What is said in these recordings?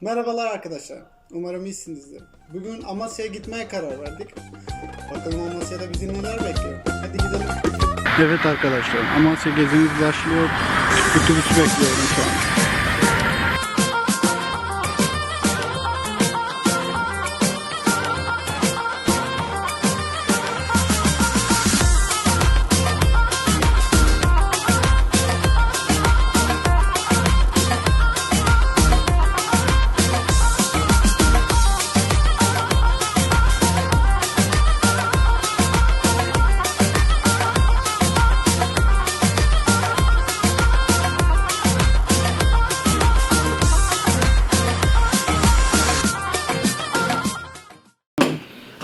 Merhabalar arkadaşlar. Umarım iyisinizdir. Bugün Amasya'ya gitmeye karar verdik. Bakalım Amasya'da bizi neler bekliyor. Hadi gidelim. Evet arkadaşlar. Amasya gezimiz başlıyor. Otobüsü bekliyorum şu an.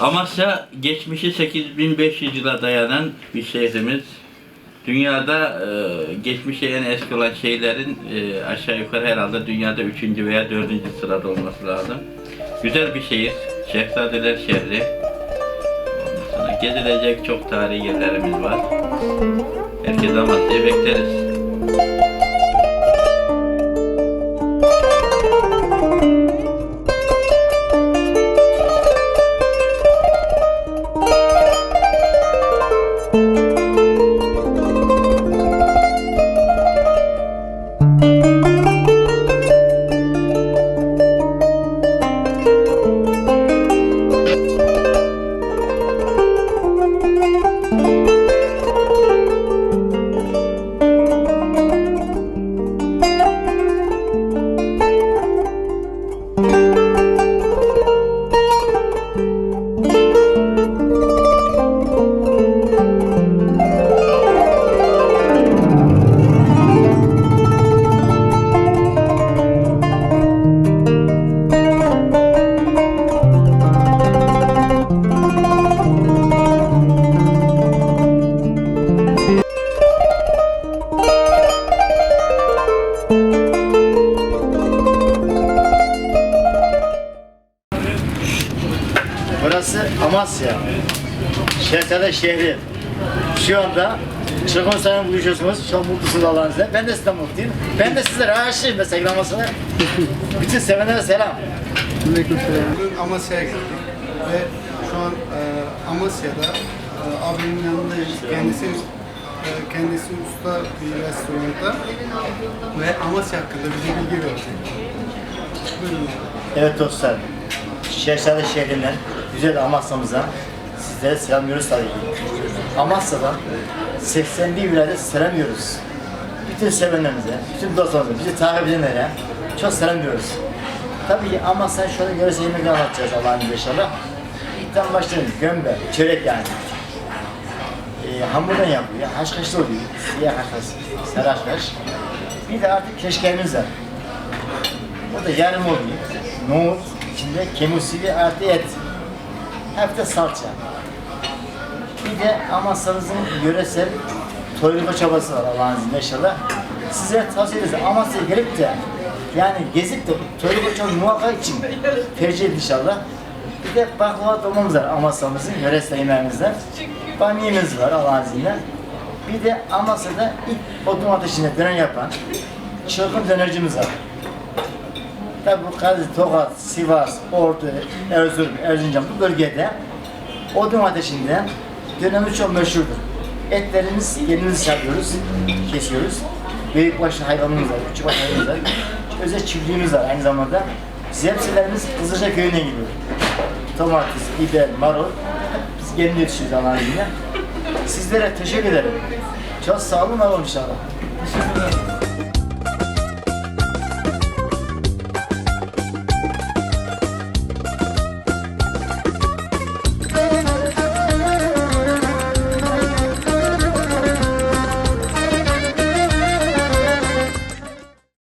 Amasya geçmişi 8500 yıla dayanan bir şehrimiz. Dünyada e, geçmişe en eski olan şeylerin e, aşağı yukarı herhalde dünyada 3. veya 4. sırada olması lazım. Güzel bir şehir. Şehzadeler şehri. Sonra gezilecek çok tarihi yerlerimiz var. Herkes Amasya'yı bekleriz. Amasya. Şehzade şehri. Şu anda Çırpın Sayın buluşuyorsunuz. Çok mutlusunuz Allah'ın izniyle. Ben de sizden mutluyum. Ben de sizlere aşığım mesela Amasya. Bütün sevenlere selam. Bugün Amasya'ya geldik. Ve şu an e, Amasya'da e, abimin yanındayız. Kendisi e, kendisi usta bir restoranda ve Amasya hakkında bize bilgi verecek. Buyurun. Evet dostlar. Şehzade şehrinden güzel Amasya'mıza sizlere selamlıyoruz tabii ki. Amasya'dan 81 vilayete selamlıyoruz. Bütün sevenlerimize, bütün dostlarımıza, bizi takip edenlere çok selamlıyoruz. Tabii ki Amasya'nın şu anda yöresel anlatacağız Allah'ın izniyle inşallah. İlkten başlayalım. Gömbe, çörek yani. Ee, hamurdan yapılıyor, haşhaşlı oluyor. Siyah haşhaş, sarı haşhaş. Bir de artık keşkeğimiz var. O da yarım oluyor. Nohut, içinde kemusivi artı et. Hep de salça. Bir de Amasya'mızın yöresel toylama çabası var Allah'ın izniyle inşallah. Size tavsiye ederiz Amasya'ya gelip de yani gezip de toylama çabası muhakkak için tercih edin inşallah. Bir de baklava dolmamız var Amasya'mızın yöresel yemeğimizden. Bamyemiz var Allah'ın izniyle. Bir de Amasya'da ilk odun ateşinde döner yapan çılgın dönercimiz var. Tabi bu Kazi, Tokat, Sivas, Ordu, Erzurum, Erzincan bu bölgede odun ateşinde dönemi çok meşhurdur. Etlerimiz kendimiz yapıyoruz, kesiyoruz. Büyükbaş hayvanımız var, küçükbaş hayvanımız var. Özel çiftliğimiz var aynı zamanda. Zepsilerimiz Kızılca köyüne gidiyor. Domates, biber, marul, biz kendi yetiştiriyoruz Allah'ın izniyle. Sizlere teşekkür ederim. Çok sağ olun, olun inşallah.